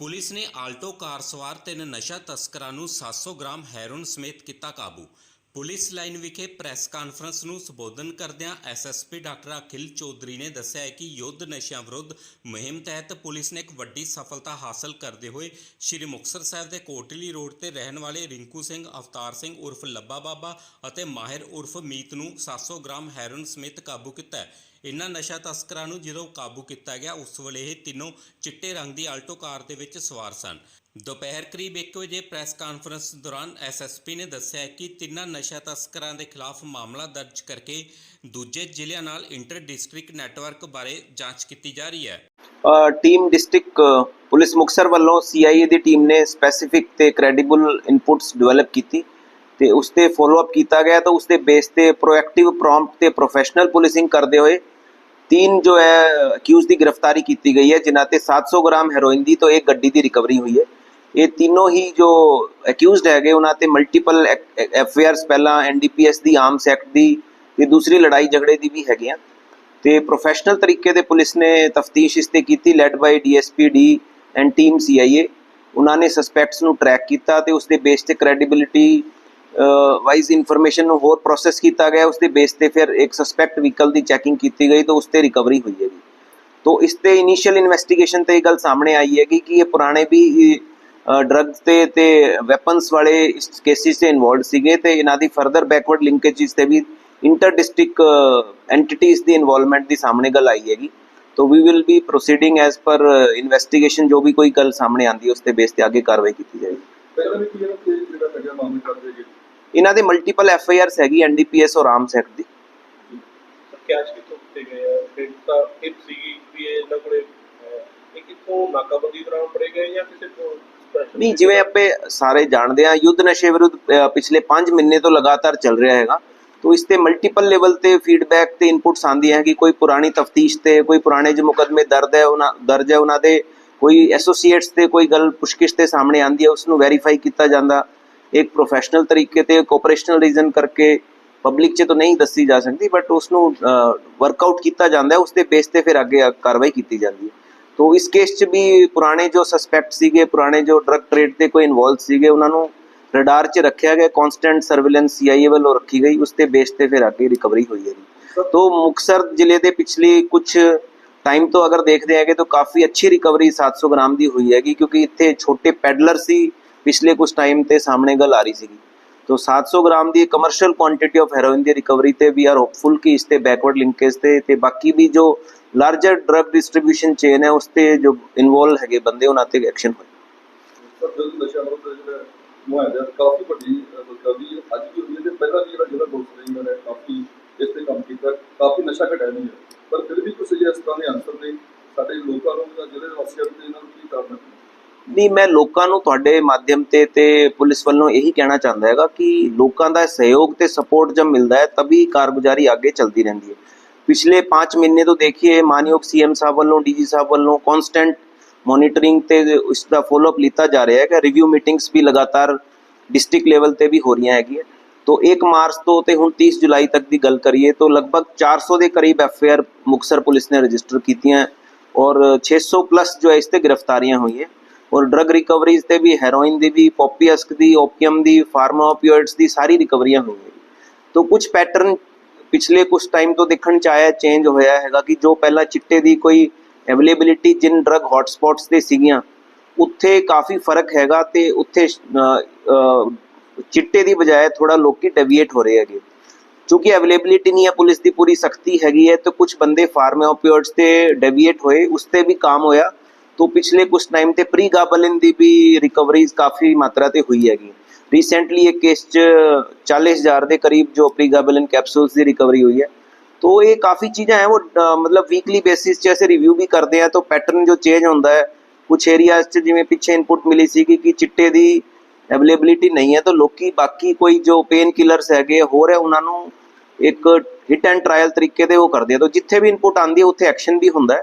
Police ਨੇ Alto ਕਾਰ ਸਵਾਰ ਤਿੰਨ ਨਸ਼ਾ ਤਸਕਰਾਂ ਨੂੰ 700 ਗ੍ਰਾਮ ਹੈਰੋਨ ਸਮੇਤ ਕੀਤਾ ਕਾਬੂ। ਪੁਲਿਸ ਲਾਈਨ ਵਿਖੇ ਪ੍ਰੈਸ ਕਾਨਫਰੰਸ ਨੂੰ ਸੰਬੋਧਨ ਕਰਦਿਆਂ ਐਸਐਸਪੀ ਡਾਕਟਰ ਅਖਿਲ ਚੌਧਰੀ ਨੇ ਦੱਸਿਆ ਹੈ ਕਿ ਯੁੱਧ ਨਸ਼ਿਆਂ ਵਿਰੁੱਧ ਮੁਹਿੰਮ ਤਹਿਤ ਪੁਲਿਸ ਨੇ ਇੱਕ ਵੱਡੀ ਸਫਲਤਾ ਹਾਸਲ ਕਰਦੇ ਹੋਏ ਸ਼੍ਰੀ ਮੁਕਤਸਰ ਸਾਹਿਬ ਦੇ ਕੋਟਲੀ ਰੋਡ ਤੇ ਰਹਿਣ ਵਾਲੇ ਰਿੰਕੂ ਸਿੰਘ, ਅਵਤਾਰ ਸਿੰਘ ਉਰਫ ਲੱਭਾ ਬਾਬਾ ਅਤੇ ਮਾਹਿਰ ਉਰਫ ਮੀਤ ਨੂੰ 700 ਗ੍ਰਾਮ ਹੈਰੋਨ ਸਮੇਤ ਕਾਬੂ ਕੀਤਾ ਹੈ। ਇਨ੍ਹਾਂ ਨਸ਼ਾ ਤਸਕਰਾਂ ਨੂੰ ਜਦੋਂ ਕਾਬੂ ਕੀਤਾ ਗਿਆ, ਉਸ ਵੇਲੇ ਇਹ ਤਿੰਨੋਂ ਚਿੱਟੇ ਰੰਗ ਦੀ ਆਲਟੋ ਕਾਰ ਦੇ ਵਿੱਚ ਸਵਾਰ ਸਨ। ਦੁਪਹਿਰ ਕਰੀਬ 1 ਵਜੇ ਪ੍ਰੈਸ ਕਾਨਫਰੰਸ ਦੌਰਾਨ ਐਸਐਸਪੀ ਨੇ ਦੱਸਿਆ ਕਿ ਤਿੰਨਾਂ ਨਸ਼ਾ ਤਸਕਰਾਂ ਦੇ ਖਿਲਾਫ ਮਾਮਲਾ ਦਰਜ ਕਰਕੇ ਦੂਜੇ ਜ਼ਿਲ੍ਹਿਆਂ ਨਾਲ ਇੰਟਰ ਡਿਸਟ੍ਰਿਕਟ ਨੈਟਵਰਕ ਬਾਰੇ ਜਾਂਚ ਕੀਤੀ ਜਾ ਰਹੀ ਹੈ। ਟੀਮ ਡਿਸਟ੍ਰਿਕਟ ਪੁਲਿਸ ਮੁਕਤਸਰ ਵੱਲੋਂ ਸੀਆਈਏ ਦੀ ਟੀਮ ਨੇ ਸਪੈਸੀਫਿਕ ਤੇ ਕ੍ਰੈਡੀਬਲ ਇਨਪੁਟਸ ਡਿਵੈਲਪ ਕੀਤੀ। ਤੇ ਉਸ ਤੇ ਫੋਲੋ ਅਪ ਕੀਤਾ ਗਿਆ ਤਾਂ ਉਸ ਦੇ ਬੇਸ ਤੇ ਪ੍ਰੋਐਕਟਿਵ ਪ੍ਰੌਂਪਟ ਤੇ ਪ੍ਰੋਫੈਸ਼ਨਲ ਪੁਲਿਸਿੰਗ ਕਰਦੇ ਹੋਏ ਤਿੰਨ ਜੋ ਹੈ ਅਕਿਊਜ਼ ਦੀ ਗ੍ਰਿਫਤਾਰੀ ਕੀਤੀ ਗਈ ਹੈ, ਜਿਨ੍ਹਾਂ ਤੇ 700 ਗ੍ਰਾਮ ਹੈਰੋਇਨ ਦੀ ਤੋਂ ਇੱਕ ਗੱਡੀ ਦੀ ਰਿਕਵਰੀ ਹੋਈ ਹੈ। ਇਹ ਤਿੰਨੋਂ ਹੀ ਜੋ ਅਕਿਊਜ਼ਡ ਹੈਗੇ ਉਹਨਾਂ ਤੇ ਮਲਟੀਪਲ ਐਫਆਈਆਰਸ ਪਹਿਲਾਂ ਐਨਡੀਪੀਐਸ ਦੀ ਆਰਮਸ ਐਕਟ ਦੀ ਤੇ ਦੂਸਰੀ ਲੜਾਈ ਝਗੜੇ ਦੀ ਵੀ ਹੈਗੀਆਂ। ਤੇ ਪ੍ਰੋਫੈਸ਼ਨਲ ਤਰੀਕੇ ਦੇ ਪੁਲਿਸ ਨੇ ਤਫਤੀਸ਼ ਇਸ ਤੇ ਕੀਤੀ led by DSP D and team CIA ਉਹਨਾਂ ਨੇ ਸਸਪੈਕਟਸ ਨੂੰ ਟਰੈਕ ਕੀਤਾ ਤੇ ਉਸ ਦੇ ਬੇਸ ਤੇ ਕ੍ਰੈਡੀਬਿਲਿਟੀ ਵਾਈਜ਼ ਇਨਫੋਰਮੇਸ਼ਨ ਨੂੰ ਹੋਰ ਪ੍ਰੋਸੈਸ ਕੀਤਾ ਗਿਆ ਉਸ ਦੇ ਬੇਸ ਤੇ ਫਿਰ ਇੱਕ ਸਸਪੈਕਟ ਵਹੀਕਲ ਦੀ ਚੈਕਿੰਗ ਕੀਤੀ ਗਈ, ਤਾਂ ਉਸ ਤੇ ਰਿਕਵਰੀ ਹੋਈ ਹੈਗੀ ਤੋ ਇਸ ਤੇ ਇਨੀਸ਼ੀਅਲ ਇਨਵੈਸਟੀਗੇਸ਼ਨ ਤੇ ਇਹ ਗੱਲ ਸਾਹਮਣੇ ਆਈ ਹੈਗੀ ਕਿ ਇਹ ਪੁਰਾਣੇ ਵੀ ਡਰੱਗਸ ਤੇ ਤੇ ਵੈਪਨਸ ਵਾਲੇ ਇਸ ਕੇਸਿਸ ਤੇ ਇਨਵੋਲਡ ਸੀਗੇ ਤੇ ਇਹਨਾਂ ਦੀ ਫਰਦਰ ਬੈਕਵਰਡ ਲਿੰਕੇजेस ਤੇ ਵੀ ਇੰਟਰ ਡਿਸਟ੍ਰਿਕਟ ਐਂਟੀਟੀਜ਼ ਦੀ ਇਨਵੋਲਵਮੈਂਟ ਦੀ ਸਾਹਮਣੇ ਗੱਲ ਆਈ ਹੈਗੀ। ਤੋ we will be proceeding as per investigation ਜੋ ਵੀ ਕੋਈ ਗੱਲ ਸਾਹਮਣੇ ਆਂਦੀ ਉਸ ਤੇ ਬੇਸ ਤੇ ਅੱਗੇ ਕਾਰਵਾਈ ਕੀਤੀ ਜਾਏਗੀ। ਇਹਨਾਂ ਦੇ ਮਲਟੀਪਲ ਐਫ ਆਈ ਆਰਸ ਹੈਗੀ ਐਨਡੀਪੀਐਸ ਔਰ ਆਰਮਸ ਐਕਟ ਦੀ। ਕੈਸ਼ ਕਿੱਥੋਂ ਕੀਤੇ ਗਏ ਆ? ਫਿਰ ਤਾਂ ਟਿਪ ਸੀਗੀ ਵੀ ਇਹ ਇਹਨਾਂ ਕੋਲੇ ਇਹ ਕਿੱਥੋਂ ਨਾਕਾਬੰਦੀ ਦੌਰਾਨ ਫੜੇ ਗਏ ਜਾਂ ਕਿਸੇ ਤੋਂ ਨਹੀਂ ਜਿਵੇਂ ਆਪੇ ਸਾਰੇ ਜਾਣਦੇ ਆ ਯੁੱਧ ਨਸ਼ੇ ਵਿਰੁੱਧ ਪਿਛਲੇ 5 ਮਹੀਨੇ ਤੋਂ ਲਗਾਤਾਰ ਚੱਲ ਰਿਹਾ ਹੈਗਾ। ਤੋ ਇਸ ਤੇ ਮਲਟੀਪਲ ਲੈਵਲ ਤੇ ਫੀਡਬੈਕ ਤੇ ਇਨਪੁਟਸ ਆਉਂਦੀਆਂ ਹੈ ਕਿ ਕੋਈ ਪੁਰਾਣੀ ਤਫਤੀਸ਼ ਤੇ ਕੋਈ ਪੁਰਾਣੇ ਜੋ ਮੁਕਦਮੇ ਦਰਦ ਹੈ ਉਹਨਾਂ ਦਰਜ ਹੈ ਉਹਨਾਂ ਦੇ ਕੋਈ ਐਸੋਸੀਏਟਸ ਤੇ ਕੋਈ ਗੱਲ ਪੁਸ਼ਕਿਸ਼ ਤੇ ਸਾਹਮਣੇ ਆਉਂਦੀ ਹੈ ਉਸ ਨੂੰ ਵੈਰੀਫਾਈ ਕੀਤਾ ਜਾਂਦਾ। ਇੱਕ ਪ੍ਰੋਫੈਸ਼ਨਲ ਤਰੀਕੇ ਤੇ ਕੋਆਪਰੇਸ਼ਨਲ ਰੀਜ਼ਨ ਕਰਕੇ ਪਬਲਿਕ 'ਚ ਤਾਂ ਨਹੀਂ ਦੱਸੀ ਜਾ ਸਕਦੀ ਬਟ ਉਸ ਨੂੰ ਵਰਕਆਊਟ ਕੀਤਾ ਜਾਂਦਾ ਹੈ ਉਸ ਦੇ ਬੇਸ ਤੇ ਫਿਰ ਅੱਗੇ ਕਾਰਵਾਈ ਕੀਤੀ ਜਾਂਦੀ ਹੈ। ਤੋ ਇਸ ਕੇਸ 'ਚ ਵੀ ਪੁਰਾਣੇ ਜੋ ਸਸਪੈਕਟ ਸੀਗੇ, ਪੁਰਾਣੇ ਜੋ ਡਰਗ ਟ੍ਰੇਡ ਤੇ ਕੋਈ ਇਨਵੋਲਵ ਸੀਗੇ, ਉਹਨਾਂ ਨੂੰ ਰਡਾਰ 'ਚ ਰੱਖਿਆ ਗਿਆ ਕਨਸਟੈਂਟ ਸਰਵੇਲੈਂਸ ਸੀਆਈਏ ਵੱਲੋਂ ਰੱਖੀ ਗਈ ਉਸ ਤੇ ਬੇਸ ਤੇ ਫਿਰ ਅੱਗੇ ਰਿਕਵਰੀ ਹੋਈ ਹੈ ਜੀ। ਤੋ ਮੁਕਸਰ ਜ਼ਿਲ੍ਹੇ ਦੇ ਪਿਛਲੇ ਕੁਝ ਟਾਈਮ ਤੋਂ ਅਗਰ ਦੇਖਦੇ ਹੈਗੇ, ਤਾਂ ਕਾਫੀ ਅੱਛੀ ਰਿਕਵਰੀ 700 ਗ੍ਰਾਮ ਦੀ ਹੋਈ ਹੈਗੀ, ਕਿਉਂਕਿ ਇੱਥੇ ਛੋਟੇ ਪੈਡਲਰ ਸੀ ਪਿਛਲੇ ਕੁਝ ਟਾਈਮ ਤੇ ਸਾਹਮਣੇ ਗੱਲ ਆ ਰਹੀ ਸੀਗੀ। ਤੋ 700 ਗ੍ਰਾਮ ਦੀ ਕਮਰਸ਼ੀਅਲ ਕੁਆਂਟੀਟੀ ਆਫ ਹੈਰੋਇਨ ਦੀ ਰਿਕਵਰੀ ਤੇ ਵੀ ਆਰ ਹੋਪਫੁਲ ਕਿ ਇਸ ਤੇ ਬੈਕਵਰਡ ਲਿੰਕੇਜ ਤੇ ਤੇ ਬਾਕੀ ਵੀ ਜੋ ਲਾਰਜਰ ਡਰਗ ਡਿਸਟ੍ਰੀਬਿਊਸ਼ਨ ਚੇਨ ਹੈ, ਉਸ ਤੇ ਜੋ ਇਨਵੋਲਵ ਹੈਗੇ ਬੰਦੇ, ਉਹਨਾਂ ਤੇ ਐਕਸ਼ਨ ਹੋਏ। ਸਰ, ਜਦੋਂ ਨਸ਼ਾ ਵਿਰੁੱਧ ਜਿਹੜਾ ਮੁਆਹਦਾ ਕਾਫੀ ਵੱਡੀ ਕਵੀ ਅੱਜ ਵੀ ਹੋਈ ਹੈ ਤੇ ਪਹਿਲਾਂ ਵੀ ਜਿਹੜਾ ਜਿਹੜਾ ਦੋਸਤ ਨੇ, ਇਹਨਾਂ ਨੇ ਕਾਫੀ ਇਸ ਤੇ ਕੰਮ ਕੀਤਾ। ਕਾਫੀ ਨਸ਼ਾ ਘਟਾਇਆ ਨਹੀਂ ਹੈ। ਪਰ ਫਿਰ ਵੀ ਕੁਝ ਇਸ ਤਰ੍ਹਾਂ ਦੇ ਆਨਸਰ ਨੇ ਸਾਡੇ ਲੋਕਾਂ ਨੂੰ ਜਾਂ ਜਿਹੜੇ ਵਾਸੀਆਂ ਨੂੰ ਇਹਨਾਂ ਨੂੰ ਕੀ ਕਰਨਾ ਨਹੀਂ ਮੈਂ ਲੋਕਾਂ ਨੂੰ ਤੁਹਾਡੇ ਮਾਧਿਅਮ ਤੇ ਤੇ ਪੁਲਿਸ ਵੱਲੋਂ ਇਹੀ ਕਹਿਣਾ ਚਾਹੁੰਦਾ ਹੈਗਾ ਕਿ ਲੋਕਾਂ ਦਾ ਸਹਿਯੋਗ ਤੇ ਸਪੋਰਟ ਜਬ ਮਿਲਦਾ ਹੈ ਤभी ਕਾਰਗੁਜ਼ਾਰੀ ਅੱਗੇ ਚਲਦੀ ਰਹਿੰਦੀ ਹੈ। ਪਿਛਲੇ 5 ਮਹੀਨੇ ਤੋਂ ਦੇਖੀਏ, ਮਾਨਯੋਗ ਸੀਐਮ ਸਾਹਿਬ ਵੱਲੋਂ ਡੀਜੀ ਸਾਹਿਬ ਵੱਲੋਂ ਕਨਸਟੈਂਟ ਮੋਨੀਟਰਿੰਗ ਤੇ ਇਸ ਦਾ ਫੋਲੋਅਪ ਲਿੱਤਾ ਜਾ ਰਿਹਾ ਹੈ ਕਿ ਰਿਵਿਊ ਮੀਟਿੰਗਸ ਵੀ ਲਗਾਤਾਰ ਡਿਸਟ੍ਰਿਕਟ ਲੈਵਲ ਤੇ ਵੀ ਹੋ ਰਹੀਆਂ ਹੈਗੀਆਂ। ਤੋਂ 1 ਮਾਰਚ ਤੋਂ ਤੇ ਹੁਣ 30 ਜੁਲਾਈ ਤੱਕ ਦੀ ਗੱਲ ਕਰੀਏ ਤਾਂ ਲਗਭਗ 400 ਦੇ ਕਰੀਬ ਐਫਆਈਆਰ ਮੁਕਸਰ ਪੁਲਿਸ ਨੇ ਰਜਿਸਟਰ ਕੀਤੀਆਂ ਔਰ 600 ਪਲੱਸ ਜੋ ਹੈ, ਇਸ ਤੇ ਗ੍ਰਿਫਤਾਰੀਆਂ ਹੋਈਆਂ। ਔਰ ਡਰੱਗ ਰਿਕਵਰੀਜ਼ ਤੇ ਵੀ ਹੈਰੋਇਨ ਦੀ ਵੀ ਪੋਪੀਅਸਕ ਦੀ ਓਪੀਅਮ ਦੀ ਫਾਰਮਾ ਦੀ ਸਾਰੀ ਰਿਕਵਰੀਆਂ ਹੋਈਆਂ ਤੋਂ ਕੁਝ ਪੈਟਰਨ ਪਿਛਲੇ ਕੁਝ ਟਾਈਮ ਤੋਂ ਦੇਖਣ ਚ ਆਇਆ ਚੇਂਜ ਹੋਇਆ ਹੈਗਾ ਕਿ ਜੋ ਪਹਿਲਾਂ ਚਿੱਟੇ ਦੀ ਕੋਈ ਅਵੇਲੇਬਿਲਿਟੀ ਜਿਨ ਡਰੱਗ ਹੌਟਸਪੌਟਸ ਤੇ ਸੀਗੀਆਂ, ਉੱਥੇ ਕਾਫੀ ਫ਼ਰਕ ਹੈਗਾ ਤੇ ਉੱਥੇ ਚਿੱਟੇ ਦੀ ਬਜਾਏ ਥੋੜਾ ਲੋਕੀ ਡੈਵੀਏਟ ਹੋ ਰਹੇ ਹੈਗੇ। ਕਿਉਂਕਿ ਅਵੇਲੇਬਿਲਿਟੀ ਨਹੀਂ ਹੈ, ਪੁਲਿਸ ਦੀ ਪੂਰੀ ਸਖਤੀ ਹੈਗੀ ਹੈ, ਤੇ ਕੁਝ ਬੰਦੇ ਫਾਰਮਾ ਤੇ ਡੈਵੀਏਟ ਹੋਏ, ਉਸ ਤੇ ਵੀ ਕੰਮ ਹੋਇਆ। तो पिछले कुछ टाइम ਤੇ ਪ੍ਰੀ ਗਾਬਲਿਨ ਦੀ ਵੀ ਰਿਕਵਰੀਜ਼ ਕਾਫੀ ਮਾਤਰਾ ਤੇ ਹੋਈ ਹੈਗੀ ਰੀਸੈਂਟਲੀ ਇੱਕ ਕੇਸ ਚ 40000 ਦੇ ਕਰੀਬ ਜੋ ਪ੍ਰੀ ਗਾਬਲਿਨ ਕੈਪਸੂਲਸ ਦੀ ਰਿਕਵਰੀ ਹੋਈ ਹੈ तो ये काफ़ी चीज़ें हैं वो अ, मतलब वीकली बेसिस 'ਚ ऐसे ਰਿਵਿਊ ਵੀ ਕਰਦੇ ਆ ਤਾਂ ਪੈਟਰਨ ਜੋ ਚੇਂਜ ਹੁੰਦਾ ਹੈ ਕੁਝ ਏਰੀਆਜ਼ 'ਚ ਜਿਵੇਂ ਪਿੱਛੇ ਇਨਪੁਟ ਮਿਲੀ ਸੀ ਕਿ ਚਿੱਟੇ ਦੀ ਅਵੇਲੇਬਿਲਿਟੀ ਨਹੀਂ ਹੈ ਤਾਂ ਲੋਕੀ ਬਾਕੀ ਕੋਈ ਜੋ ਪੇਨ ਕਿਲਰਸ ਹੈਗੇ ਹੋਰ ਹੈ ਉਹਨਾਂ ਨੂੰ ਇੱਕ ਹਿੱਟ ਐਂਡ ਟ੍ਰਾਇਲ ਤਰੀਕੇ ਦੇ ਉਹ ਕਰਦੇ ਆ ਤਾਂ ਜਿੱਥੇ ਵੀ ਇਨਪੁਟ ਆਂਦੀ ਹੈ ਉੱਥੇ ਐਕਸ਼ਨ ਵੀ ਹੁੰਦਾ ਹੈ